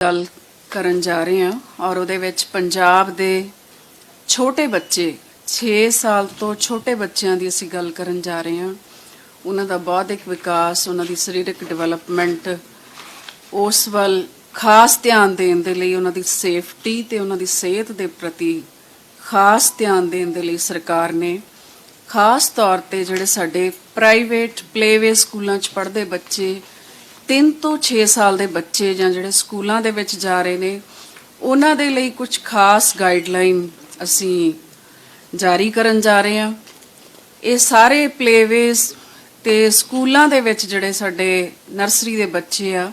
ਗੱਲ ਕਰਨ ਜਾ ਰਹੇ ਹਾਂ ਔਰ ਉਹਦੇ ਵਿੱਚ ਪੰਜਾਬ ਦੇ ਛੋਟੇ ਬੱਚੇ 6 ਸਾਲ ਤੋਂ ਛੋਟੇ ਬੱਚਿਆਂ ਦੀ ਅਸੀਂ ਗੱਲ ਕਰਨ ਜਾ ਰਹੇ ਹਾਂ। ਉਹਨਾਂ ਦਾ ਬੌਧਿਕ ਵਿਕਾਸ, ਉਹਨਾਂ ਦੀ ਸਰੀਰਕ ਡਿਵੈਲਪਮੈਂਟ, ਉਸ ਵੱਲ ਖਾਸ ਧਿਆਨ ਦੇਣ ਦੇ ਲਈ ਉਹਨਾਂ ਦੀ ਸੇਫਟੀ ਤੇ ਉਹਨਾਂ ਦੀ ਸਿਹਤ ਦੇ ਪ੍ਰਤੀ ਖਾਸ ਧਿਆਨ ਦੇਣ ਦੇ ਲਈ ਸਰਕਾਰ ਨੇ ਖਾਸ ਤੌਰ ਤੇ ਜਿਹੜੇ ਸਾਡੇ ਪ੍ਰਾਈਵੇਟ ਪਲੇਵੇ ਸਕੂਲਾਂ 'ਚ ਪੜ੍ਹਦੇ ਬੱਚੇ 3 ਤੋਂ 6 ਸਾਲ ਦੇ ਬੱਚੇ ਜਾਂ ਜਿਹੜੇ ਸਕੂਲਾਂ ਦੇ ਵਿੱਚ ਜਾ ਰਹੇ ਨੇ, ਉਹਨਾਂ ਦੇ ਲਈ ਕੁਝ ਖਾਸ ਗਾਈਡਲਾਈਨ ਅਸੀਂ ਜਾਰੀ ਕਰਨ ਜਾ ਰਹੇ ਹਾਂ। ਇਹ ਸਾਰੇ ਪਲੇਵੇਜ਼ ਤੇ ਸਕੂਲਾਂ ਦੇ ਵਿੱਚ ਜਿਹੜੇ ਸਾਡੇ ਨਰਸਰੀ ਦੇ ਬੱਚੇ ਆ,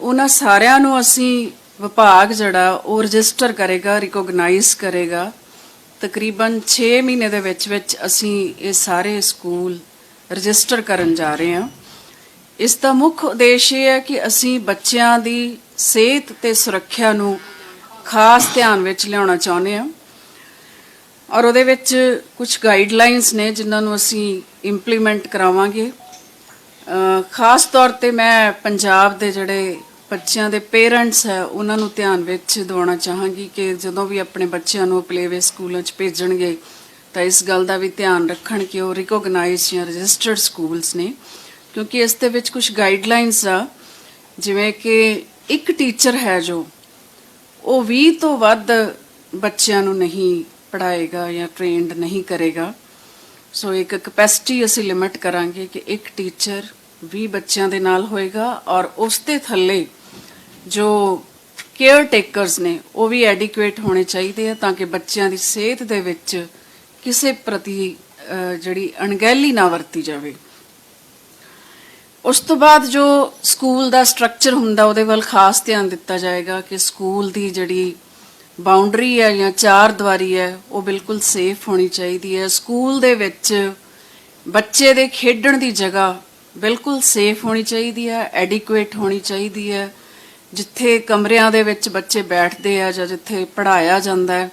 ਉਹਨਾਂ ਸਾਰਿਆਂ ਨੂੰ ਅਸੀਂ ਵਿਭਾਗ ਜਿਹੜਾ ਉਹ ਰਜਿਸਟਰ ਕਰੇਗਾ ਰਿਕੋਗਨਾਈਜ਼ ਕਰੇਗਾ। ਤਕਰੀਬਨ 6 ਮਹੀਨੇ ਦੇ ਵਿੱਚ ਵਿੱਚ ਅਸੀਂ ਇਹ ਸਾਰੇ ਸਕੂਲ ਰਜਿਸਟਰ ਕਰਨ ਜਾ ਰਹੇ ਹਾਂ। ਇਸ ਦਾ ਮੁੱਖ ਉਦੇਸ਼ ਇਹ ਹੈ ਕਿ ਅਸੀਂ ਬੱਚਿਆਂ ਦੀ ਸਿਹਤ ਤੇ ਸੁਰੱਖਿਆ ਨੂੰ ਖਾਸ ਧਿਆਨ ਵਿੱਚ ਲਿਆਉਣਾ ਚਾਹੁੰਦੇ ਹਾਂ। ਔਰ ਉਹਦੇ ਵਿੱਚ ਕੁਝ ਗਾਈਡਲਾਈਨਸ ਨੇ ਜਿਨ੍ਹਾਂ ਨੂੰ ਅਸੀਂ ਇੰਪਲੀਮੈਂਟ ਕਰਾਵਾਂਗੇ। ਖਾਸ ਤੌਰ ਤੇ ਮੈਂ ਪੰਜਾਬ ਦੇ ਜਿਹੜੇ ਬੱਚਿਆਂ ਦੇ ਪੇਰੈਂਟਸ ਹੈ, ਉਹਨਾਂ ਨੂੰ ਧਿਆਨ ਵਿੱਚ ਦਿਵਾਉਣਾ ਚਾਹਾਂਗੀ ਕਿ ਜਦੋਂ ਵੀ ਆਪਣੇ ਬੱਚਿਆਂ ਨੂੰ ਪਲੇਵੇ ਸਕੂਲਾਂ 'ਚ ਭੇਜਣਗੇ ਤਾਂ ਇਸ ਗੱਲ ਦਾ ਵੀ ਧਿਆਨ ਰੱਖਣ ਕਿ ਉਹ ਰਿਕੋਗਨਾਈਜ਼ਡ ਜਾਂ ਰਜਿਸਟਰਡ ਸਕੂਲਸ ਨੇ। ਕਿਉਂਕਿ ਇਸ ਦੇ ਵਿੱਚ ਕੁਝ ਗਾਈਡਲਾਈਨਸ ਆ, ਜਿਵੇਂ ਕਿ ਇੱਕ ਟੀਚਰ ਹੈ ਜੋ, ਉਹ 20 ਤੋਂ ਵੱਧ ਬੱਚਿਆਂ ਨੂੰ ਨਹੀਂ ਪੜਾਏਗਾ ਜਾਂ ਟ੍ਰੇਨਡ ਨਹੀਂ ਕਰੇਗਾ। ਸੋ ਇੱਕ ਕਪੈਸਿਟੀ ਅਸੀਂ ਲਿਮਿਟ ਕਰਾਂਗੇ ਕਿ ਇੱਕ ਟੀਚਰ 20 ਬੱਚਿਆਂ ਦੇ ਨਾਲ ਹੋਏਗਾ ਔਰ ਉਸ ਦੇ ਥੱਲੇ ਜੋ ਕੇਅਰ ਟੇਕਰਸ ਨੇ, ਉਹ ਵੀ ਐਡਿਕੁਏਟ ਹੋਣੇ ਚਾਹੀਦੇ ਆ ਤਾਂ ਕਿ ਬੱਚਿਆਂ ਦੀ ਸਿਹਤ ਦੇ ਵਿੱਚ ਕਿਸੇ ਪ੍ਰਤੀ ਜਿਹੜੀ ਅਣਗਹਿਲੀ ਨਾ ਵਰਤੀ ਜਾਵੇ। ਉਸ ਤੋਂ ਬਾਅਦ ਜੋ ਸਕੂਲ ਦਾ ਸਟਰਕਚਰ ਹੁੰਦਾ, ਉਹਦੇ ਵੱਲ ਖਾਸ ਧਿਆਨ ਦਿੱਤਾ ਜਾਏਗਾ ਕਿ ਸਕੂਲ ਦੀ ਜਿਹੜੀ ਬਾਉਂਡਰੀ ਹੈ ਜਾਂ ਚਾਰ ਦੀਵਾਰੀ ਹੈ, ਉਹ ਬਿਲਕੁਲ ਸੇਫ ਹੋਣੀ ਚਾਹੀਦੀ ਹੈ। ਸਕੂਲ ਦੇ ਵਿੱਚ ਬੱਚੇ ਦੇ ਖੇਡਣ ਦੀ ਜਗ੍ਹਾ ਬਿਲਕੁਲ ਸੇਫ ਹੋਣੀ ਚਾਹੀਦੀ ਹੈ ਐਡਿਕੁਏਟ ਹੋਣੀ ਚਾਹੀਦੀ ਹੈ। ਜਿੱਥੇ ਕਮਰਿਆਂ ਦੇ ਵਿੱਚ ਬੱਚੇ ਬੈਠਦੇ ਆ ਜਾਂ ਜਿੱਥੇ ਪੜ੍ਹਾਇਆ ਜਾਂਦਾ ਹੈ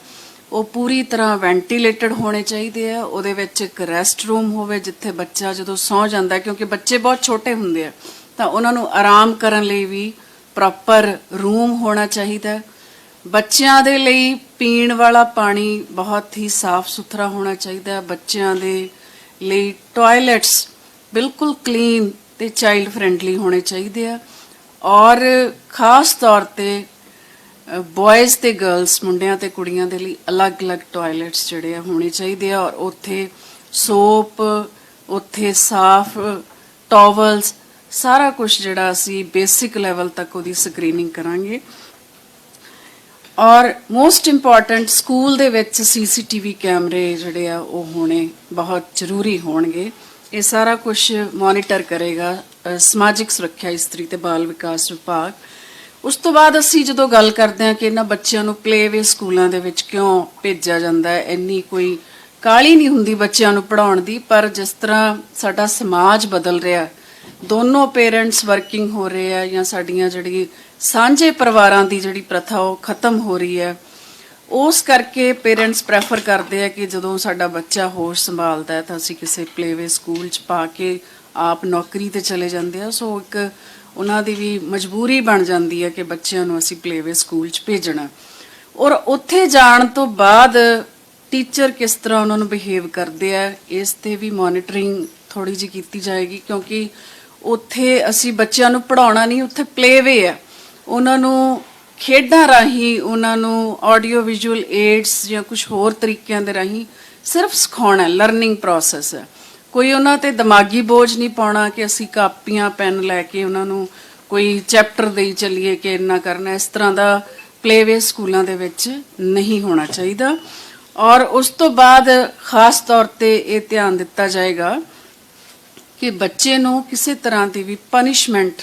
ਉਹ ਪੂਰੀ ਤਰ੍ਹਾਂ ਵੈਂਟੀਲੇਟਡ ਹੋਣੇ ਚਾਹੀਦੇ ਆ। ਉਹਦੇ ਵਿੱਚ ਇੱਕ ਰੈਸਟ ਰੂਮ ਹੋਵੇ ਜਿੱਥੇ ਬੱਚਾ ਜਦੋਂ ਸੌਂ ਜਾਂਦਾ, ਕਿਉਂਕਿ ਬੱਚੇ ਬਹੁਤ ਛੋਟੇ ਹੁੰਦੇ ਆ, ਤਾਂ ਉਹਨਾਂ ਨੂੰ ਆਰਾਮ ਕਰਨ ਲਈ ਵੀ ਪ੍ਰੋਪਰ ਰੂਮ ਹੋਣਾ ਚਾਹੀਦਾ। ਬੱਚਿਆਂ ਦੇ ਲਈ ਪੀਣ ਵਾਲਾ ਪਾਣੀ ਬਹੁਤ ਹੀ ਸਾਫ਼ ਸੁਥਰਾ ਹੋਣਾ ਚਾਹੀਦਾ। ਬੱਚਿਆਂ ਦੇ ਲਈ ਟਾਇਲਟਸ ਬਿਲਕੁਲ ਕਲੀਨ ਤੇ ਚਾਈਲਡ ਫ੍ਰੈਂਡਲੀ ਹੋਣੇ ਚਾਹੀਦੇ ਆ। ਔਰ ਖਾਸ ਤੌਰ ਤੇ ਬॉयਜ਼ ਤੇ ਗਰਲਸ ਮੁੰਡਿਆਂ ਤੇ ਕੁੜੀਆਂ ਦੇ ਲਈ ਅਲੱਗ-ਅਲੱਗ ਟਾਇਲਟਸ ਜਿਹੜੇ ਆ ਹੋਣੇ ਚਾਹੀਦੇ ਆ ਔਰ ਉੱਥੇ ਸੋਪ ਉੱਥੇ ਸਾਫ਼ ਟਾਵਲਸ ਸਾਰਾ ਕੁਝ ਜਿਹੜਾ ਅਸੀਂ ਬੇਸਿਕ ਲੈਵਲ ਤੱਕ ਉਹਦੀ ਸਕਰੀਨਿੰਗ ਕਰਾਂਗੇ। ਔਰ ਮੋਸਟ ਇੰਪੋਰਟੈਂਟ ਸਕੂਲ ਦੇ ਵਿੱਚ ਸੀਸੀਟੀਵੀ ਕੈਮਰੇ ਜਿਹੜੇ ਆ ਉਹ ਹੋਣੇ ਬਹੁਤ ਜ਼ਰੂਰੀ ਹੋਣਗੇ। ਇਹ ਸਾਰਾ ਕੁਝ ਮੋਨੀਟਰ ਕਰੇਗਾ ਸਮਾਜਿਕ ਸੁਰੱਖਿਆ, ਇਸਤਰੀ ਤੇ ਬਾਲ ਵਿਕਾਸ ਵਿਭਾਗ। ਉਸ ਤੋਂ ਬਾਅਦ ਅਸੀਂ ਜਦੋਂ ਗੱਲ ਕਰਦੇ ਹਾਂ ਕਿ ਇਹਨਾਂ ਬੱਚਿਆਂ ਨੂੰ ਪਲੇਵੇ ਸਕੂਲਾਂ ਦੇ ਵਿੱਚ ਕਿਉਂ ਭੇਜਿਆ ਜਾਂਦਾ ਹੈ, ਇੰਨੀ ਕੋਈ ਕਾਲੀ ਨਹੀਂ ਹੁੰਦੀ ਬੱਚਿਆਂ ਨੂੰ ਪੜਾਉਣ ਦੀ, ਪਰ ਜਿਸ ਤਰ੍ਹਾਂ ਸਾਡਾ ਸਮਾਜ ਬਦਲ ਰਿਹਾ ਦੋਨੋਂ ਪੇਰੈਂਟਸ ਵਰਕਿੰਗ ਹੋ ਰਹੇ ਆ ਜਾਂ ਸਾਡੀਆਂ ਜਿਹੜੀ ਸਾਂਝੇ ਪਰਿਵਾਰਾਂ ਦੀ ਜਿਹੜੀ ਪ੍ਰਥਾ ਉਹ ਖਤਮ ਹੋ ਰਹੀ ਹੈ, ਉਸ ਕਰਕੇ ਪੇਰੈਂਟਸ ਪ੍ਰੈਫਰ ਕਰਦੇ ਆ ਕਿ ਜਦੋਂ ਸਾਡਾ ਬੱਚਾ ਹੋਸ਼ ਸੰਭਾਲਦਾ ਹੈ ਤਾਂ ਅਸੀਂ ਕਿਸੇ ਪਲੇਵੇ ਸਕੂਲ 'ਚ ਪਾ ਕੇ ਆਪ ਨੌਕਰੀ ਤੇ ਚਲੇ ਜਾਂਦੇ ਆ ਸੋ ਇੱਕ ਉਹਨਾਂ ਦੀ ਵੀ ਮਜਬੂਰੀ ਬਣ ਜਾਂਦੀ ਹੈ ਕਿ ਬੱਚਿਆਂ ਨੂੰ ਅਸੀਂ ਪਲੇਵੇ ਸਕੂਲ 'ਚ ਭੇਜਣਾ। ਔਰ ਉੱਥੇ ਜਾਣ ਤੋਂ ਬਾਅਦ ਟੀਚਰ ਕਿਸ ਤਰ੍ਹਾਂ ਉਹਨਾਂ ਨੂੰ ਬਿਹੇਵ ਕਰਦੇ ਆ, ਇਸ ਤੇ ਵੀ ਮੋਨਿਟਰਿੰਗ ਥੋੜੀ ਜਿਹੀ ਕੀਤੀ ਜਾਏਗੀ ਕਿਉਂਕਿ ਉੱਥੇ ਅਸੀਂ ਬੱਚਿਆਂ ਨੂੰ ਪੜਾਉਣਾ ਨਹੀਂ, ਉੱਥੇ ਪਲੇਵੇ ਆ। ਉਹਨਾਂ ਨੂੰ ਖੇਡਾਂ ਰਾਹੀਂ, ਉਹਨਾਂ ਨੂੰ ਆਡੀਓ ਵਿਜ਼ੂਅਲ ਏਡਸ ਜਾਂ ਕੁਝ ਹੋਰ ਤਰੀਕਿਆਂ ਦੇ ਰਾਹੀਂ ਸਿਰਫ ਸਿਖਾਉਣਾ ਲਰਨਿੰਗ ਪ੍ਰੋਸੈਸ ਹੈ ਕੋਈ ਉਹਨਾਂ ਤੇ ਦਿਮਾਗੀ ਬੋਝ ਨਹੀਂ ਪਾਉਣਾ ਕਿ ਅਸੀਂ ਕਾਪੀਆਂ, ਪੈਨ ਲੈ ਕੇ ਉਹਨਾਂ ਨੂੰ ਕੋਈ ਚੈਪਟਰ ਦੇਈ ਚੱਲੀਏ ਕਿ ਇੰਨਾ ਕਰਨਾ, ਇਸ ਤਰ੍ਹਾਂ ਦਾ ਪਲੇਵੇ ਸਕੂਲਾਂ ਦੇ ਵਿੱਚ ਨਹੀਂ ਹੋਣਾ ਚਾਹੀਦਾ। ਔਰ ਉਸ ਤੋਂ ਬਾਅਦ ਖਾਸ ਤੌਰ ਤੇ ਇਹ ਧਿਆਨ ਦਿੱਤਾ ਜਾਏਗਾ ਕਿ ਬੱਚੇ ਨੂੰ ਕਿਸੇ ਤਰ੍ਹਾਂ ਦੀ ਵੀ ਪਨਿਸ਼ਮੈਂਟ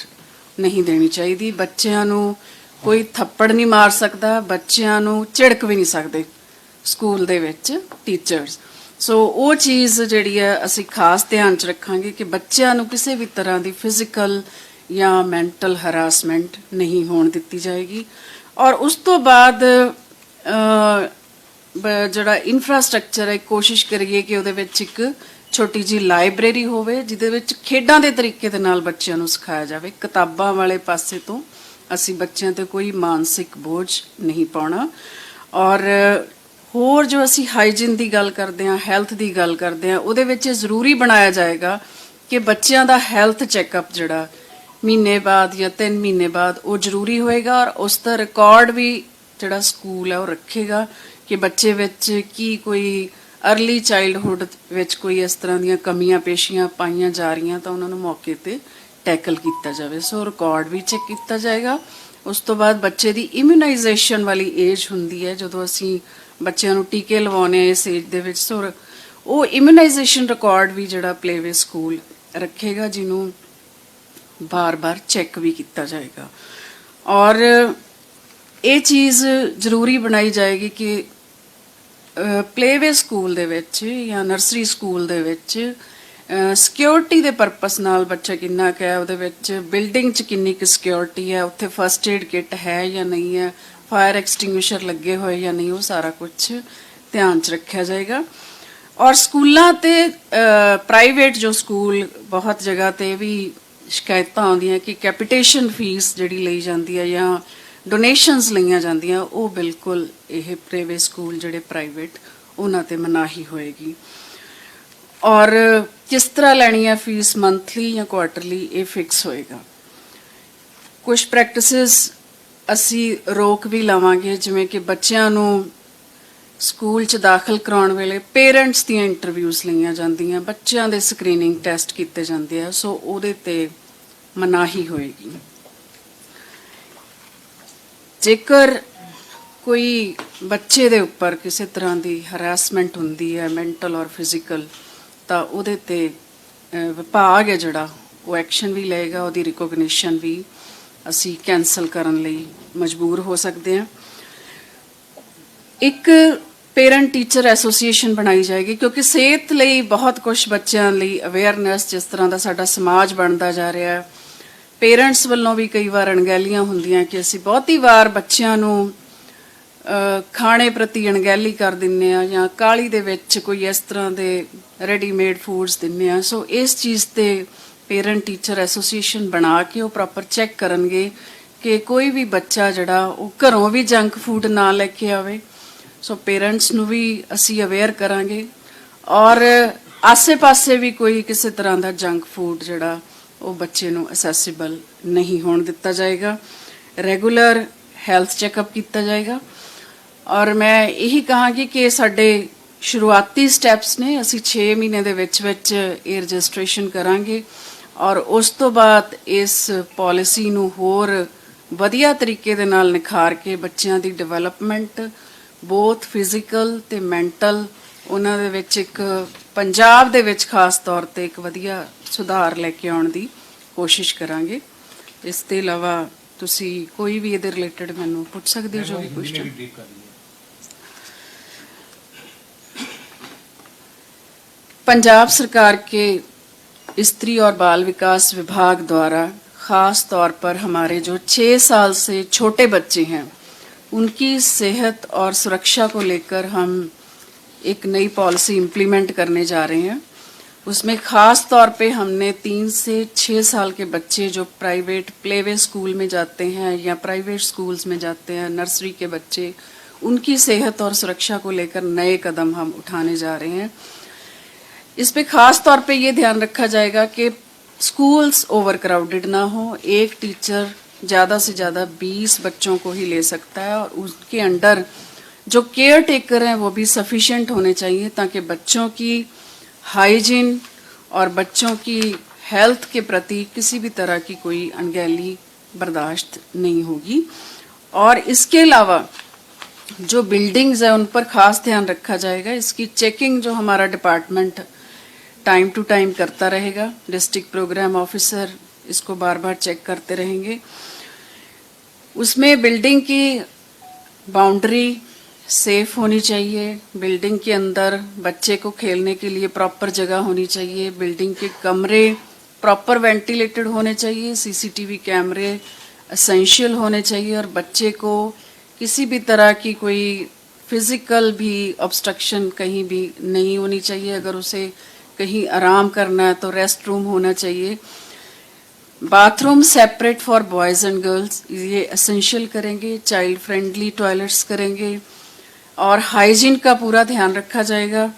ਨਹੀਂ ਦੇਣੀ ਚਾਹੀਦੀ। ਬੱਚਿਆਂ ਨੂੰ ਕੋਈ ਥੱਪੜ ਨਹੀਂ ਮਾਰ ਸਕਦਾ, ਬੱਚਿਆਂ ਨੂੰ ਝਿੜਕ ਵੀ ਨਹੀਂ ਸਕਦੇ ਸਕੂਲ ਦੇ ਵਿੱਚ ਟੀਚਰਸ ਸੋ ਉਹ ਚੀਜ਼ ਜਿਹੜੀ ਹੈ, ਅਸੀਂ ਖਾਸ ਧਿਆਨ 'ਚ ਰੱਖਾਂਗੇ ਕਿ ਬੱਚਿਆਂ ਨੂੰ ਕਿਸੇ ਵੀ ਤਰ੍ਹਾਂ ਦੀ ਫਿਜ਼ੀਕਲ ਜਾਂ ਮੈਂਟਲ ਹਰਾਸਮੈਂਟ ਨਹੀਂ ਹੋਣ ਦਿੱਤੀ ਜਾਏਗੀ। ਔਰ ਉਸ ਤੋਂ ਬਾਅਦ ਜਿਹੜਾ ਇਨਫਰਾਸਟ੍ਰਕਚਰ ਹੈ, ਕੋਸ਼ਿਸ਼ ਕਰੀਏ ਕਿ ਉਹਦੇ ਵਿੱਚ ਇੱਕ ਛੋਟੀ ਜੀ ਲਾਇਬ੍ਰੇਰੀ ਹੋਵੇ, ਜਿਹਦੇ ਵਿੱਚ ਖੇਡਾਂ ਦੇ ਤਰੀਕੇ ਦੇ ਨਾਲ ਬੱਚਿਆਂ ਨੂੰ ਸਿਖਾਇਆ ਜਾਵੇ। ਕਿਤਾਬਾਂ ਵਾਲੇ ਪਾਸੇ ਤੋਂ ਅਸੀਂ ਬੱਚਿਆਂ ਤੇ ਕੋਈ ਮਾਨਸਿਕ ਬੋਝ ਨਹੀਂ ਪਾਉਣਾ। ਔਰ ਹੋਰ ਜੋ ਅਸੀਂ ਹਾਈਜੀਨ ਦੀ ਗੱਲ ਕਰਦੇ ਹਾਂ, ਹੈਲਥ ਦੀ ਗੱਲ ਕਰਦੇ ਹਾਂ, ਉਹਦੇ ਵਿੱਚ ਇਹ ਜ਼ਰੂਰੀ ਬਣਾਇਆ ਜਾਏਗਾ ਕਿ ਬੱਚਿਆਂ ਦਾ ਹੈਲਥ ਚੈੱਕਅਪ ਜਿਹੜਾ ਮਹੀਨੇ ਬਾਅਦ ਜਾਂ 3 ਮਹੀਨੇ ਬਾਅਦ ਉਹ ਜ਼ਰੂਰੀ ਹੋਏਗਾ ਔਰ ਉਸ ਦਾ ਰਿਕਾਰਡ ਵੀ ਜਿਹੜਾ ਸਕੂਲ ਹੈ ਉਹ ਰੱਖੇਗਾ ਕਿ ਬੱਚੇ ਵਿੱਚ ਕੀ ਕੋਈ अर्ਲੀ ਚਾਈਲਡਹੁੱਡ ਵਿੱਚ ਕੋਈ ਇਸ ਤਰ੍ਹਾਂ ਦੀਆਂ ਕਮੀਆਂ ਪੇਸ਼ੀਆਂ ਪਾਈਆਂ ਜਾ ਰਹੀਆਂ ਤਾਂ ਉਹਨਾਂ ਨੂੰ ਮੌਕੇ ਤੇ ਟੈਕਲ ਕੀਤਾ ਜਾਵੇ। ਸੋ ਰਿਕਾਰਡ ਵੀ ਚੈੱਕ ਕੀਤਾ ਜਾਏਗਾ। ਉਸ ਤੋਂ ਬਾਅਦ ਬੱਚੇ ਦੀ ਇਮਿਊਨਾਈਜੇਸ਼ਨ ਵਾਲੀ ਏਜ ਹੁੰਦੀ ਹੈ ਜਦੋਂ ਅਸੀਂ ਬੱਚਿਆਂ ਨੂੰ ਟੀਕੇ ਲਵਾਉਣੇ ਇਸ ਏਜ ਦੇ ਵਿੱਚ, ਸੋ ਉਹ ਇਮਿਊਨਾਈਜੇਸ਼ਨ ਰਿਕਾਰਡ ਵੀ ਜਿਹੜਾ ਪਲੇਵੇ ਸਕੂਲ ਰੱਖੇਗਾ, ਜਿਹਨੂੰ ਬਾਰ-ਬਾਰ ਚੈੱਕ ਵੀ ਕੀਤਾ ਜਾਏਗਾ। ਔਰ ਇਹ ਚੀਜ਼ ਜ਼ਰੂਰੀ ਬਣਾਈ ਜਾਏਗੀ ਕਿ ਪਲੇਵੇ ਸਕੂਲ ਦੇ ਵਿੱਚ ਜਾਂ ਨਰਸਰੀ ਸਕੂਲ ਦੇ ਵਿੱਚ ਸਿਕਿਉਰਿਟੀ ਦੇ ਪਰਪਸ ਨਾਲ ਬੱਚਾ ਕਿੰਨਾ ਕੁ ਹੈ, ਉਹਦੇ ਵਿੱਚ ਬਿਲਡਿੰਗ 'ਚ ਕਿੰਨੀ ਕੁ ਸਿਕਿਉਰਿਟੀ ਹੈ, ਉੱਥੇ ਫਰਸਟ ਏਡ ਕਿੱਟ ਹੈ ਜਾਂ ਨਹੀਂ ਹੈ ਫਾਇਰ ਐਕਸਟਿੰਗੁਇਸ਼ਰ ਲੱਗੇ ਹੋਏ ਜਾਂ ਨਹੀਂ, ਉਹ ਸਾਰਾ ਕੁਝ ਧਿਆਨ 'ਚ ਰੱਖਿਆ ਜਾਏਗਾ। ਔਰ ਸਕੂਲਾਂ ਤੇ ਪ੍ਰਾਈਵੇਟ ਜੋ ਸਕੂਲ ਬਹੁਤ ਜਗ੍ਹਾ ਤੇ ਵੀ ਸ਼ਿਕਾਇਤਾਂ ਆਉਂਦੀਆਂ ਕਿ ਕੈਪੀਟੇਸ਼ਨ ਫੀਸ ਜਿਹੜੀ ਲਈ ਜਾਂਦੀ ਹੈ ਜਾਂ ਡੋਨੇਸ਼ਨਸ ਲਈਆਂ ਜਾਂਦੀਆਂ, ਉਹ ਬਿਲਕੁਲ ਇਹ ਪ੍ਰਾਈਵੇਟ ਸਕੂਲ ਜਿਹੜੇ ਪ੍ਰਾਈਵੇਟ ਉਹਨਾਂ ਤੇ ਮਨਾਹੀ ਹੋਏਗੀ। ਔਰ ਕਿਸ ਤਰ੍ਹਾਂ ਲੈਣੀ ਹੈ ਫੀਸ ਮੰਥਲੀ ਜਾਂ ਕੁਆਟਰਲੀ ਇਹ ਫਿਕਸ ਹੋਏਗਾ। ਕੁਝ ਪ੍ਰੈਕਟਿਸਿਸ ਅਸੀਂ ਰੋਕ ਵੀ ਲਾਵਾਂਗੇ, ਜਿਵੇਂ ਕਿ ਬੱਚਿਆਂ ਨੂੰ ਸਕੂਲ 'ਚ ਦਾਖਲ ਕਰਾਉਣ ਵੇਲੇ ਪੇਰੈਂਟਸ ਦੀਆਂ ਇੰਟਰਵਿਊਜ਼ ਲਈਆਂ ਜਾਂਦੀਆਂ, ਬੱਚਿਆਂ ਦੇ ਸਕਰੀਨਿੰਗ ਟੈਸਟ ਕੀਤੇ ਜਾਂਦੇ ਆ, ਸੋ ਉਹਦੇ ਤੇ ਮਨਾਹੀ ਹੋਏਗੀ। ਜੇਕਰ ਕੋਈ ਬੱਚੇ ਦੇ ਉੱਪਰ ਕਿਸੇ ਤਰ੍ਹਾਂ ਦੀ ਹਰਾਸਮੈਂਟ ਹੁੰਦੀ ਹੈ ਮੈਂਟਲ ਔਰ ਫਿਜ਼ੀਕਲ ਤਾਂ ਉਹਦੇ ਤੇ ਵਿਭਾਗ ਹੈ ਜਿਹੜਾ, ਉਹ ਐਕਸ਼ਨ ਵੀ ਲਏਗਾ, ਉਹਦੀ ਰਿਕੋਗਨੀਸ਼ਨ ਵੀ ਅਸੀਂ ਕੈਨਸਲ ਕਰਨ ਲਈ ਮਜਬੂਰ ਹੋ ਸਕਦੇ ਹਾਂ। ਇੱਕ ਪੇਰੈਂਟ ਟੀਚਰ ਐਸੋਸੀਏਸ਼ਨ ਬਣਾਈ ਜਾਏਗੀ ਕਿਉਂਕਿ ਸਿਹਤ ਲਈ ਬਹੁਤ ਕੁਝ ਬੱਚਿਆਂ ਲਈ ਅਵੇਅਰਨੈਸ ਜਿਸ ਤਰ੍ਹਾਂ ਦਾ ਸਾਡਾ ਸਮਾਜ ਬਣਦਾ ਜਾ ਰਿਹਾ ਹੈ। ਪੇਰੈਂਟਸ ਵੱਲੋਂ ਵੀ ਕਈ ਵਾਰ ਅਣਗਹਿਲੀਆਂ ਹੁੰਦੀਆਂ ਕਿ ਅਸੀਂ ਬਹੁਤੀ ਵਾਰ ਬੱਚਿਆਂ ਨੂੰ ਖਾਣੇ ਪ੍ਰਤੀ ਅਣਗਹਿਲੀ ਕਰ ਦਿੰਨੇ ਆ ਜਾਂ ਕਾਲੀ ਦੇ ਵਿੱਚ ਕੋਈ ਇਸ ਤਰ੍ਹਾਂ ਦੇ ਰੈਡੀਮੇਡ ਫੂਡਸ ਦਿੰਨੇ ਆ ਸੋ ਇਸ ਚੀਜ਼ ਤੇ ਪੇਰੈਂਟ ਟੀਚਰ ਐਸੋਸੀਏਸ਼ਨ ਬਣਾ ਕੇ ਉਹ ਪ੍ਰੋਪਰ ਚੈੱਕ ਕਰਨਗੇ ਕਿ ਕੋਈ ਵੀ ਬੱਚਾ ਜਿਹੜਾ ਉਹ ਘਰੋਂ ਵੀ ਜੰਕ ਫੂਡ ਨਾ ਲੈ ਕੇ ਆਵੇ। ਸੋ ਪੇਰੈਂਟਸ ਨੂੰ ਵੀ ਅਸੀਂ ਅਵੇਅਰ ਕਰਾਂਗੇ। ਔਰ ਆਸੇ-ਪਾਸੇ ਵੀ ਕੋਈ ਕਿਸੇ ਤਰ੍ਹਾਂ ਦਾ ਜੰਕ ਫੂਡ ਜਿਹੜਾ ਉਹ ਬੱਚੇ ਨੂੰ ਅਸੈਸਿਬਲ ਨਹੀਂ ਹੋਣ ਦਿੱਤਾ ਜਾਏਗਾ। ਰੈਗੂਲਰ ਹੈਲਥ ਚੈੱਕਅਪ ਕੀਤਾ ਜਾਏਗਾ। ਔਰ ਮੈਂ ਇਹੀ ਕਹਾਂਗੀ ਕਿ ਸਾਡੇ ਸ਼ੁਰੂਆਤੀ ਸਟੈਪਸ ਨੇ। ਅਸੀਂ 6 ਮਹੀਨੇ ਦੇ ਵਿੱਚ ਵਿੱਚ ਇਹ ਰਜਿਸਟ੍ਰੇਸ਼ਨ ਕਰਾਂਗੇ। ਔਰ ਉਸ ਤੋਂ ਬਾਅਦ ਇਸ ਪਾਲਿਸੀ ਨੂੰ ਹੋਰ ਵਧੀਆ ਤਰੀਕੇ ਦੇ ਨਾਲ ਨਿਖਾਰ ਕੇ ਬੱਚਿਆਂ ਦੀ ਡਿਵੈਲਪਮੈਂਟ ਬੋਥ ਫਿਜ਼ੀਕਲ ਤੇ ਮੈਂਟਲ ਉਹਨਾਂ ਦੇ ਵਿੱਚ ਇੱਕ ਪੰਜਾਬ ਦੇ ਵਿੱਚ ਖਾਸ ਤੌਰ ਤੇ ਇੱਕ ਵਧੀਆ ਸੁਧਾਰ ਲੈ ਕੇ ਆਉਣ ਦੀ ਕੋਸ਼ਿਸ਼ ਕਰਾਂਗੇ ਇਸ ਤੋਂ ਇਲਾਵਾ ਤੁਸੀਂ ਕੋਈ ਵੀ ਇਹਦੇ ਰਿਲੇਟਡ ਮੈਨੂੰ ਪੁੱਛ ਸਕਦੇ ਹੋ ਜੋ ਵੀ ਕੁਐਸਚਨ पंजाब सरकार के स्त्री और बाल विकास विभाग द्वारा, खास तौर पर हमारे जो छः साल से छोटे बच्चे हैं, उनकी सेहत और सुरक्षा को लेकर हम एक नई पॉलिसी इम्प्लीमेंट करने जा रहे हैं। उसमें खास तौर पे हमने तीन से छः साल के बच्चे जो प्राइवेट प्लेवे स्कूल में जाते हैं या प्राइवेट स्कूल्स में जाते हैं नर्सरी के बच्चे, उनकी सेहत और सुरक्षा को लेकर नए कदम हम उठाने जा रहे हैं। इस पे खास तौर पे ये ध्यान रखा जाएगा कि स्कूल्स ओवर क्राउडेड ना हो। एक टीचर ज़्यादा से ज़्यादा 20 बच्चों को ही ले सकता है और उसके अंडर जो केयर टेकर हैं वो भी सफिशिएंट होने चाहिए ताकि बच्चों की हाइजीन और बच्चों की हेल्थ के प्रति किसी भी तरह की कोई अनगहली बर्दाश्त नहीं होगी। और इसके अलावा जो बिल्डिंग्स है उन पर खास ध्यान रखा जाएगा। इसकी चेकिंग जो हमारा डिपार्टमेंट टाइम टू टाइम करता रहेगा। डिस्ट्रिक्ट प्रोग्राम ऑफिसर इसको बार बार चेक करते रहेंगे। उसमें बिल्डिंग की बाउंड्री सेफ़ होनी चाहिए। बिल्डिंग के अंदर बच्चे को खेलने के लिए प्रॉपर जगह होनी चाहिए। बिल्डिंग के कमरे प्रॉपर वेंटिलेटेड होने चाहिए। सीसीटीवी कैमरे असेंशियल होने चाहिए और बच्चे को किसी भी तरह की कोई फ़िज़िकल भी ऑब्स्ट्रक्शन कहीं भी नहीं होनी चाहिए। अगर उसे कहीं आराम करना है तो रेस्ट रूम होना चाहिए। Bathroom separate for boys and girls ये असेंशियल करेंगे चाइल्ड फ्रेंडली टॉयलेट्स करेंगे, और हाइजीन का पूरा ध्यान रखा जाएगा,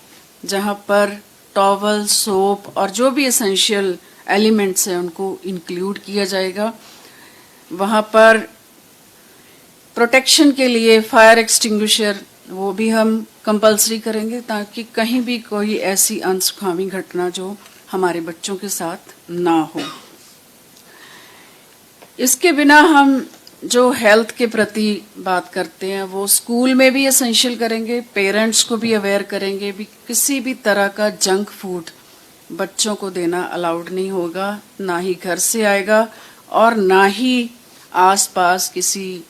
जहाँ पर टॉवल सोप और जो भी असेंशियल एलिमेंट्स हैं, उनको इंक्लूड किया जाएगा। वहाँ पर प्रोटेक्शन के लिए फायर एक्सटिंग्विशर वो भी हम कंपलसरी करेंगे ताकि कहीं भी कोई ऐसी अनसुखावी घटना जो हमारे बच्चों के साथ ना हो। इसके बिना हम जो हेल्थ के प्रति बात करते हैं, वो स्कूल में भी असेंशियल करेंगे, पेरेंट्स को भी अवेयर करेंगे भी किसी भी तरह का जंक फ़ूड बच्चों को देना अलाउड नहीं होगा, ना ही घर से आएगा और ना ही आसपास किसी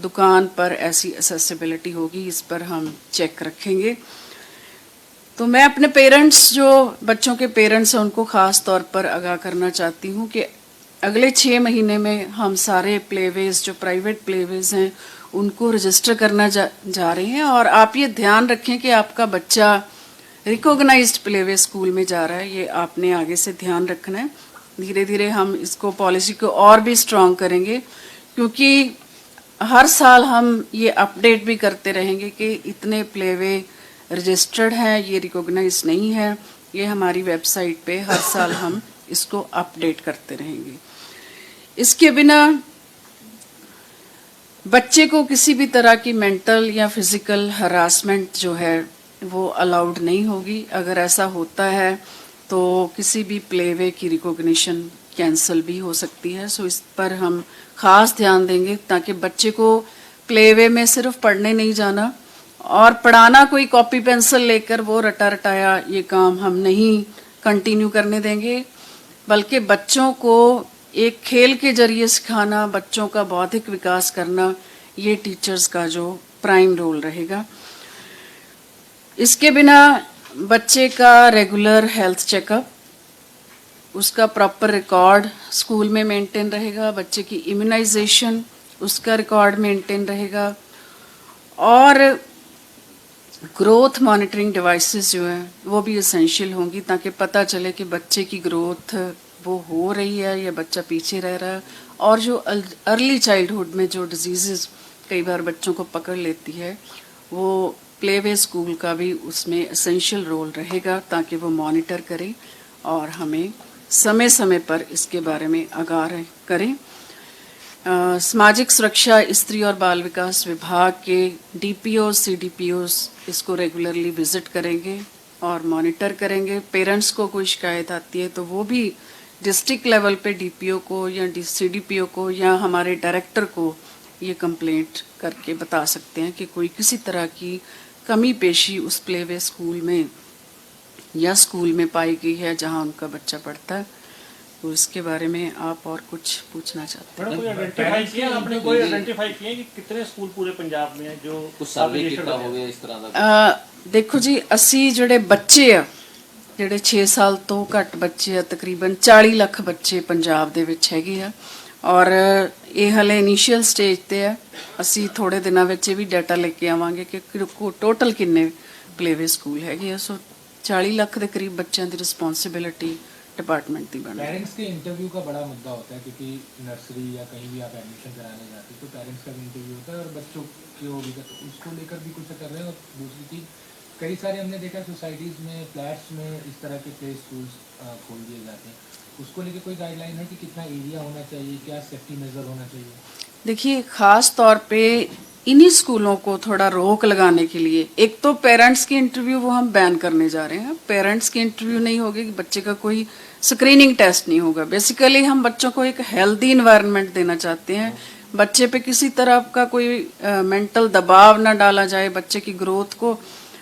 दुकान पर ऐसी एसेसिबिलिटी होगी इस पर हम चेक रखेंगे। तो मैं अपने पेरेंट्स जो बच्चों के पेरेंट्स हैं उनको खास तौर पर आगाह करना चाहती हूँ कि अगले छः महीने में हम सारे प्लेवेज जो प्राइवेट प्लेवेज हैं उनको रजिस्टर करना जा, जा रहे हैं। और आप ये ध्यान रखें कि आपका बच्चा रिकॉग्नाइज्ड प्लेवे स्कूल में जा रहा है ये आपने आगे से ध्यान रखना है। धीरे धीरे हम इसको पॉलिसी को और भी स्ट्रांग करेंगे क्योंकि हर साल हम ये अपडेट भी करते रहेंगे कि इतने प्लेवे रजिस्टर्ड हैं, ये रिकॉग्नाइज नहीं है। ये हमारी वेबसाइट पे हर साल हम इसको अपडेट करते रहेंगे। इसके बिना बच्चे को किसी भी तरह की मेंटल या फ़िज़िकल हरासमेंट जो है, वो अलाउड नहीं होगी। अगर ऐसा होता है तो किसी भी प्लेवे की रिकॉग्निशन कैंसिल भी हो सकती है। सो इस पर हम खास ध्यान देंगे ताकि बच्चे को प्लेवे में सिर्फ़ पढ़ने नहीं जाना और पढ़ाना कोई कॉपी पेंसिल लेकर वो रटा रटाया ये काम हम नहीं कंटिन्यू करने देंगे। बल्कि बच्चों को एक खेल के ज़रिए सिखाना, बच्चों का बौद्धिक विकास करना, ये टीचर्स का जो प्राइम रोल रहेगा। इसके बिना बच्चे का रेगुलर हेल्थ चेकअप उसका प्रॉपर रिकॉर्ड स्कूल में मेंटेन रहेगा, बच्चे की इम्यूनाइजेशन उसका रिकॉर्ड मेंटेन रहेगा। और ग्रोथ मॉनिटरिंग डिवाइसेस जो हैं, वो भी एसेंशियल होंगी ताकि पता चले कि बच्चे की ग्रोथ वो हो रही है या बच्चा पीछे रह रहा है। और जो अर्ली चाइल्डहुड में जो डिजीजेस कई बार बच्चों को पकड़ लेती है, वो प्ले वे स्कूल का भी उसमें एसेंशियल रोल रहेगा ताकि वो मॉनिटर करें और हमें समय समय पर इसके बारे में आगाह करें। सामाजिक सुरक्षा, स्त्री और बाल विकास विभाग के डीपीओ सीडीपीओ इसको रेगुलरली विज़िट करेंगे और मॉनिटर करेंगे। पेरेंट्स को कोई शिकायत आती है तो वो भी डिस्ट्रिक्ट लेवल पे डीपीओ को या सीडीपीओ को या हमारे डायरेक्टर को ये कंप्लेंट करके बता सकते हैं कि कोई किसी तरह की कमी पेशी उस प्लेवे स्कूल में या स्कूल में पाई गई है जहां उनका बच्चा पढ़ता है तो इसके बारे में आप और कुछ पूछना चाहते हैं मैडम कोई आइडेंटिफाई किया आपने कोई आइडेंटिफाई किया कि कितने ਸਕੂਲ ਪੂਰੇ ਪੰਜਾਬ में हैं जो ਕੁਝ ਸਰਵੇ registered ਕੀਤਾ ਹੋਏ ਹੋਵੇ ਇਸ ਤਰ੍ਹਾਂ ਦਾ ਅ, ਦੇਖੋ ਜੀ ਅਸੀਂ ਜਿਹੜੇ ਬੱਚੇ ਆ ਜਿਹੜੇ 6 ਸਾਲ ਤੋਂ ਘੱਟ ਬੱਚੇ ਆ ਤਕਰੀਬਨ 40 ਲੱਖ ਬੱਚੇ ਪੰਜਾਬ ਦੇ ਵਿੱਚ ਹੈਗੇ ਆ ਔਰ ਇਹ ਹਲੇ ਇਨੀਸ਼ੀਅਲ ਸਟੇਜ ਤੇ ਆ ਅਸੀਂ ਥੋੜੇ ਦਿਨਾਂ ਵਿੱਚ ਇਹ ਵੀ ਡਾਟਾ ਲੈ ਕੇ ਆਵਾਂਗੇ ਕਿ ਟੋਟਲ ਕਿੰਨੇ ਪਲੇਵੇ ਸਕੂਲ ਹੈਗੇ ਆ ਸੋ 40 लाख के करीब बच्चों की ਰਿਸਪੌਂਸਿਬਿਲਿਟੀ डिपार्टमेंट की बन पेरेंट्स के इंटरव्यू का बड़ा मुद्दा होता है क्योंकि नर्सरी या कहीं भी आप एडमिशन कराने जाते हैं तो पेरेंट्स का भी इंटरव्यू होता है और बच्चों की होगी तो उसको लेकर भी कुछ कर रहे हैं और दूसरी चीज़ कई सारे हमने देखा सोसाइटीज़ में फ्लैट्स में इस तरह के प्ले स्कूल्स खोल दिए जाते हैं। उसको लेकर कोई गाइडलाइन है कि कितना एरिया होना चाहिए क्या सेफ्टी मेज़र होना चाहिए? देखिए ख़ास तौर पर इन्हीं स्कूलों को थोड़ा रोक लगाने के लिए, एक तो पेरेंट्स की इंटरव्यू वो हम बैन करने जा रहे हैं। पेरेंट्स की इंटरव्यू नहीं होगी कि बच्चे का कोई स्क्रीनिंग टेस्ट नहीं होगा। बेसिकली हम बच्चों को एक हेल्दी इन्वायरमेंट देना चाहते हैं। बच्चे पे किसी तरह का कोई मेंटल दबाव ना डाला जाए, बच्चे की ग्रोथ को।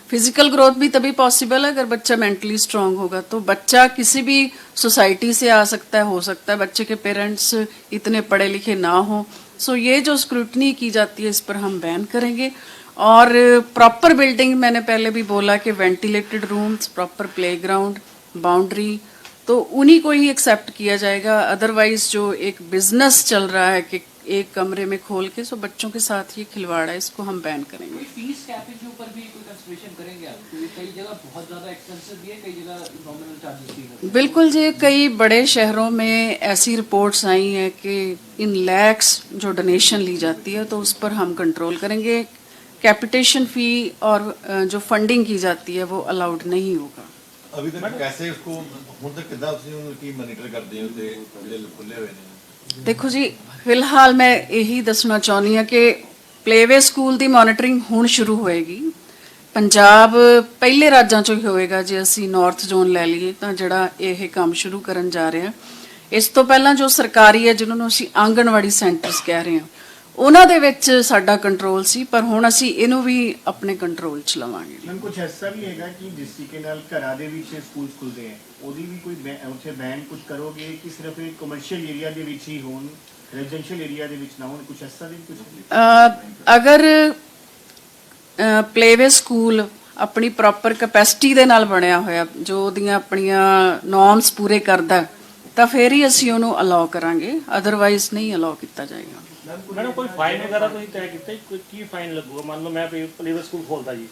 फ़िज़िकल ग्रोथ भी तभी पॉसिबल है अगर बच्चा मेंटली स्ट्रांग होगा। तो बच्चा किसी भी सोसाइटी से आ सकता है, हो सकता है बच्चे के पेरेंट्स इतने पढ़े लिखे ना हो। सो ये जो स्क्रूटनी की जाती है, इस पर हम बैन करेंगे। और प्रॉपर बिल्डिंग मैंने पहले भी बोला कि ventilated rooms proper playground boundary तो उन्हीं को ही एक्सेप्ट किया जाएगा। अदरवाइज़ जो एक बिज़नेस चल रहा है कि एक कमरे में खोल के सो बच्चों के साथ ये खिलवाड़ है इसको हम बैन करेंगे कोई फीस कैपिंग के ऊपर भी कोई कंसिडरेशन करेंगे आप क्योंकि कई जगह बहुत ज्यादा एक्सपेंसिव भी है कई जगह नॉमिनल चार्जेस भी है बिल्कुल जी कई बड़े शहरों में ऐसी रिपोर्ट्स आई हैं कि इन लैक्स जो डोनेशन ली जाती है तो उस पर हम कंट्रोल करेंगे कैपिटेशन फी और अ, जो फंडिंग की जाती है वो अलाउड नहीं होगा ਅਭੀ ਤੱਕ ਕੈਸੇ ਉਸਕੋ ਹੁਣ ਤੱਕ ਕਿੱਦਾਂ ਤੁਸੀਂ ਉਹਨੂੰ ਕੀ ਮੋਨੀਟਰ ਕਰਦੇ ਹੋ ਤੇ ਜਿਹੜੇ ਖੁੱਲੇ ਹੋਏ ਨੇ ਦੇਖੋ ਜੀ, ਫਿਲਹਾਲ ਮੈਂ ਇਹੀ ਦੱਸਣਾ ਚਾਹੁੰਦੀ ਹਾਂ ਕਿ ਪਲੇਵੇ ਸਕੂਲ ਦੀ ਮੋਨਿਟਰਿੰਗ ਹੁਣ ਸ਼ੁਰੂ ਹੋਏਗੀ। ਪੰਜਾਬ ਪਹਿਲੇ ਰਾਜਾਂ ਚੋਂ ਹੀ ਹੋਏਗਾ ਜੇ ਅਸੀਂ ਨਾਰਥ ਜ਼ੋਨ ਲੈ ਲਈਏ ਤਾਂ ਜਿਹੜਾ ਇਹ ਕੰਮ ਸ਼ੁਰੂ ਕਰਨ ਜਾ ਰਹੇ ਹਾਂ। ਇਸ ਤੋਂ ਪਹਿਲਾਂ ਜੋ ਸਰਕਾਰੀ ਹੈ ਜਿਨ੍ਹਾਂ ਨੂੰ ਅਸੀਂ ਆਂਗਣਵਾੜੀ ਸੈਂਟਰਸ ਕਹਿ ਰਹੇ ਹਾਂ ਉਹਨਾਂ ਦੇ ਵਿੱਚ ਸਾਡਾ ਕੰਟਰੋਲ ਸੀ ਪਰ ਹੁਣ ਅਸੀਂ ਇਹਨੂੰ ਵੀ ਆਪਣੇ ਕੰਟਰੋਲ 'ਚ ਲਵਾਂਗੇ। ਮੈਮ ਕੁਝ ਐਸਾ ਵੀ ਹੈਗਾ ਕਿ ਜਿਸ ਤਰੀਕੇ ਨਾਲ ਘਰਾਂ ਦੇ ਵਿੱਚ ਸਕੂਲ ਖੁੱਲਦੇ ਹੈ ਉਹਦੀ ਵੀ ਕੋਈ ਬੈ- ਉੱਥੇ ਬੈਨ ਕੁਝ ਕਰੋਗੇ ਕਿ ਸਿਰਫ ਇਹ ਕਮਰਸ਼ੀਅਲ ਏਰੀਆ ਦੇ ਵਿੱਚ ਹੀ ਹੋਣ ਰੈਜ਼ੀਡੈਂਸ਼ੀਅਲ ਏਰੀਆ ਦੇ ਵਿੱਚ ਨਾ ਹੋਣ? ਕੁਝ ਐਸਾ ਵੀ ਕੁਝ ਅ, ਅਗਰ ਪਲੇਵੇ ਸਕੂਲ ਆਪਣੀ ਪ੍ਰੋਪਰ ਕੈਪੈਸਿਟੀ ਦੇ ਨਾਲ ਬਣਿਆ ਹੋਇਆ ਜੋ ਉਹਦੀਆਂ ਆਪਣੀਆਂ ਨੋਰਮਸ ਪੂਰੇ ਕਰਦਾ ਤਾਂ ਫਿਰ ਹੀ ਅਸੀਂ ਉਹਨੂੰ ਅਲਾਉ ਕਰਾਂਗੇ। ਅਦਰਵਾਈਜ਼ ਨਹੀਂ ਅਲਾਉ ਕੀਤਾ ਜਾਏਗਾ। ਮੈਡਮ ਕੋਈ ਫਾਈਨ ਵਗੈਰਾ ਤੁਸੀਂ ਤੈਅ ਕੀਤਾ ਜੀ? ਕੋਈ ਕੀ ਫਾਈਨ ਲੱਗੂਗਾ? ਮੰਨ ਲਓ ਮੈਂ ਪਲੇਵੇ ਸਕੂਲ ਖੋਲਦਾ ਜੀ।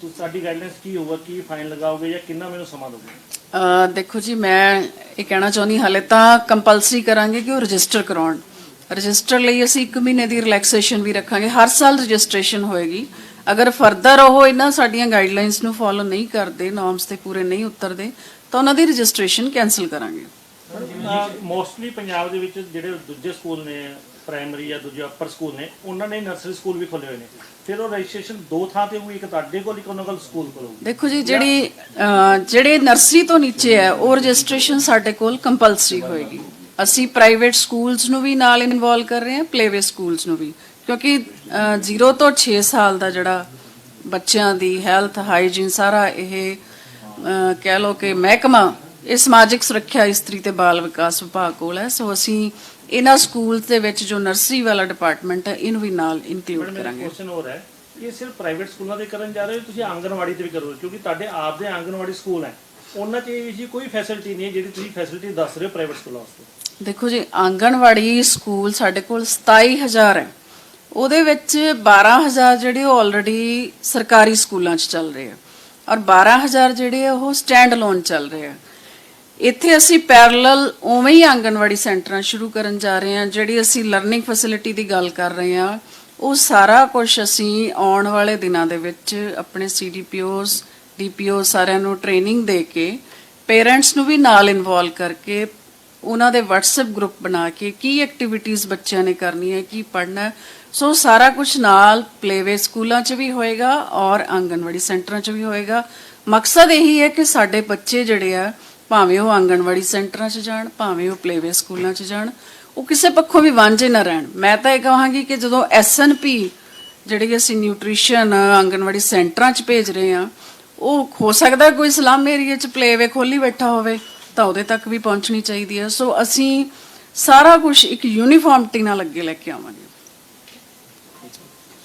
ਤੁਸੀਂ ਸਾਡੀ ਗਾਈਡਲਾਈਨਸ ਕੀ ਹੋਊਗਾ? ਕੀ ਫਾਈਨ ਲਗਾਓਗੇ ਜਾਂ ਕਿੰਨਾ ਮੈਨੂੰ ਸਮਾਂ ਦੋਗੇ ਅ, ਦੇਖੋ ਜੀ ਮੈਂ ਇਹ ਕਹਿਣਾ ਚਾਹੁੰਦੀ ਹਾਲੇ ਤਾਂ ਕੰਪਲਸਰੀ ਕਰਾਂਗੇ ਕਿ ਉਹ ਰਜਿਸਟਰ ਕਰਾਉਣ। ਰਜਿਸਟਰ ਲਈ ਅਸੀਂ 1 ਮਹੀਨੇ ਦੀ ਰਿਲੈਕਸੇਸ਼ਨ ਵੀ ਰੱਖਾਂਗੇ। ਹਰ ਸਾਲ ਰਜਿਸਟ੍ਰੇਸ਼ਨ ਹੋਏਗੀ। ਅਗਰ ਫਰਦਰ ਉਹ ਇਹਨਾਂ ਸਾਡੀਆਂ ਗਾਈਡਲਾਈਨਸ ਨੂੰ ਫੋਲੋ ਨਹੀਂ ਕਰਦੇ ਨਾਰਮਸ ਤੇ ਪੂਰੇ ਨਹੀਂ ਉਤਰਦੇ ਤਾਂ ਉਹਨਾਂ ਦੀ ਰਜਿਸਟ੍ਰੇਸ਼ਨ ਕੈਨਸਲ ਕਰਾਂਗੇ। ਮੋਸਟਲੀ ਪੰਜਾਬ ਦੇ ਵਿੱਚ ਜਿਹੜੇ ਦੂਜੇ ਸਕੂਲ ਨੇ ਪ੍ਰਾਇਮਰੀ ਜਾਂ ਦੂਜੇ ਅਪਰ ਸਕੂਲ ਨੇ ਉਹਨਾਂ ਨੇ ਨਰਸਰੀ ਸਕੂਲ ਵੀ ਖੋਲੇ ਹੋਏ ਨੇ। ਫਿਰ ਉਹ ਰਜਿਸਟ੍ਰੇਸ਼ਨ ਦੋ ਥਾਂ ਤੇ ਹੋਊਗੀ ਇੱਕ ਤੁਹਾਡੇ ਕੋਲ ਇੱਕ ਉਹਨਾਂ ਕੋਲ ਸਕੂਲ ਕੋਲ ਹੋਊਗੀ। ਦੇਖੋ ਜੀ ਜਿਹੜੀ ਅ, ਜਿਹੜੇ ਨਰਸਰੀ ਤੋਂ ਨੀਚੇ ਹੈ ਉਹ ਰਜਿਸਟ੍ਰੇਸ਼ਨ ਸਾਡੇ ਕੋਲ ਕੰਪਲਸਰੀ ਹੋਏਗੀ। ਅਸੀਂ ਪ੍ਰਾਈਵੇਟ ਸਕੂਲਸ ਨੂੰ ਵੀ ਨਾਲ ਇਨਵੋਲ ਕਰ ਰਹੇ ਹਾਂ ਪਲੇਵੇ ਸਕੂਲਸ ਨੂੰ ਵੀ। ਕਿਉਂਕਿ 0 ਤੋਂ 6 ਸਾਲ ਦਾ ਜਿਹੜਾ ਬੱਚਿਆਂ ਦੀ ਹੈਲਥ ਹਾਈਜੀਨ ਸਾਰਾ ਇਹ ਅ, ਕਹਿ ਲਓ ਕਿ ਮਹਿਕਮਾ ਇਹ ਸਮਾਜਿਕ ਸੁਰੱਖਿਆ ਇਸਤਰੀ ਤੇ ਬਾਲ ਵਿਕਾਸ ਵਿਭਾਗ ਕੋਲ ਹੈ। ਸੋ ਅਸੀਂ ਇਹਨਾਂ ਸਕੂਲਸ ਦੇ ਵਿੱਚ ਜੋ ਨਰਸਰੀ ਵਾਲਾ ਡਿਪਾਰਟਮੈਂਟ ਹੈ ਇਹਨੂੰ ਵੀ ਨਾਲ ਇਨਕਲੂਡ ਕਰਾਂਗੇ। ਕੁਐਸਚਨ ਹੋਰ ਹੈ ਇਹ ਸਿਰਫ ਪ੍ਰਾਈਵੇਟ ਸਕੂਲਾਂ ਦੇ ਕਰਨ ਜਾ ਰਹੇ ਹੋ ਤੁਸੀਂ ਆਂਗਣਵਾੜੀ ਤੇ ਵੀ ਕਰੋਗੇ ਕਿਉਂਕਿ ਤੁਹਾਡੇ ਆਪ ਦੇ ਆਂਗਣਵਾੜੀ ਸਕੂਲ ਹੈ। ਉਹਨਾਂ 'ਚ ਇਹ ਜੀ ਕੋਈ ਫੈਸਿਲਿਟੀ ਨਹੀਂ ਹੈ ਜਿਹੜੀ ਤੁਸੀਂ ਫੈਸਿਲਿਟੀ ਦੱਸ ਰਹੇ ਹੋ ਪ੍ਰਾਈਵੇਟ ਸਕੂਲਾਂ ਵਾਸਤੇ। ਦੇਖੋ ਜੀ ਆਂਗਣਵਾੜੀ ਸਕੂਲ ਸਾਡੇ ਕੋਲ 27000 ਹੈ। ਉਹਦੇ ਵਿੱਚ 12000 ਜਿਹੜੇ ਉਹ ਆਲਰੇਡੀ ਸਰਕਾਰੀ ਸਕੂਲਾਂ 'ਚ ਚੱਲ ਰਹੇ ਆ। ਔਰ 12000 ਜਿਹੜੇ ਆ ਉਹ ਸਟੈਂਡ ਅਲੋਨ ਚੱਲ ਰਹੇ ਆ। ਇੱਥੇ ਅਸੀਂ ਪੈਰਲਲ ਉਵੇਂ ਹੀ ਆਂਗਣਵਾੜੀ ਸੈਂਟਰਾਂ ਸ਼ੁਰੂ ਕਰਨ ਜਾ ਰਹੇ ਹਾਂ, ਜਿਹੜੀ ਅਸੀਂ ਲਰਨਿੰਗ ਫੈਸਿਲਿਟੀ ਦੀ ਗੱਲ ਕਰ ਰਹੇ ਹਾਂ। ਉਹ ਸਾਰਾ ਕੁਝ ਅਸੀਂ ਆਉਣ ਵਾਲੇ ਦਿਨਾਂ ਦੇ ਵਿੱਚ ਆਪਣੇ ਸੀਡੀਪੀਓਸ ਡੀਪੀਓ ਸਾਰਿਆਂ ਨੂੰ ਟ੍ਰੇਨਿੰਗ ਦੇ ਕੇ ਪੇਰੈਂਟਸ ਨੂੰ ਵੀ ਨਾਲ ਇਨਵੋਲ ਕਰਕੇ ਉਹਨਾਂ ਦੇ WhatsApp ਗਰੁੱਪ ਬਣਾ ਕੇ ਕੀ ਐਕਟੀਵਿਟੀਜ਼ ਬੱਚਿਆਂ ਨੇ ਕਰਨੀ ਹੈ ਕੀ ਪੜ੍ਹਨਾ ਸੋ ਸਾਰਾ ਕੁਝ ਨਾਲ ਪਲੇਵੇ ਸਕੂਲਾਂ 'ਚ ਵੀ ਹੋਏਗਾ ਔਰ ਆਂਗਣਵਾੜੀ ਸੈਂਟਰਾਂ 'ਚ ਵੀ ਹੋਏਗਾ। ਮਕਸਦ ਇਹੀ ਹੈ ਕਿ ਸਾਡੇ ਬੱਚੇ ਜਿਹੜੇ ਆ ਭਾਵੇਂ ਉਹ ਆਂਗਣਵਾੜੀ ਸੈਂਟਰਾਂ 'ਚ ਜਾਣ, ਭਾਵੇਂ ਉਹ ਪਲੇਵੇ ਸਕੂਲਾਂ 'ਚ ਜਾਣ, ਉਹ ਕਿਸੇ ਪੱਖੋਂ ਵੀ ਵਾਂਝੇ ਨਾ ਰਹਿਣ। ਮੈਂ ਤਾਂ ਇਹ ਕਹਾਂਗੀ ਕਿ ਜਦੋਂ ਐਸਐਨਪੀ ਜਿਹੜੀ ਅਸੀਂ ਨਿਊਟ੍ਰੀਸ਼ਨ, ਆਂਗਣਵਾੜੀ ਸੈਂਟਰਾਂ 'ਚ ਭੇਜ ਰਹੇ ਆ ਉਹ ਹੋ ਸਕਦਾ ਕੋਈ ਸਲਮ ਏਰੀਆ 'ਚ ਪਲੇਵੇ ਖੋਲੀ ਬੈਠਾ ਹੋਵੇ, ਤਾਂ ਉਹਦੇ ਤੱਕ ਵੀ ਪਹੁੰਚਣੀ ਚਾਹੀਦੀ ਹੈ। ਸੋ ਅਸੀਂ ਸਾਰਾ ਕੁਝ ਇੱਕ ਯੂਨੀਫਾਰਮਟੀ ਨਾਲ ਅੱਗੇ ਲੈ ਕੇ ਆਵਾਂਗੇ।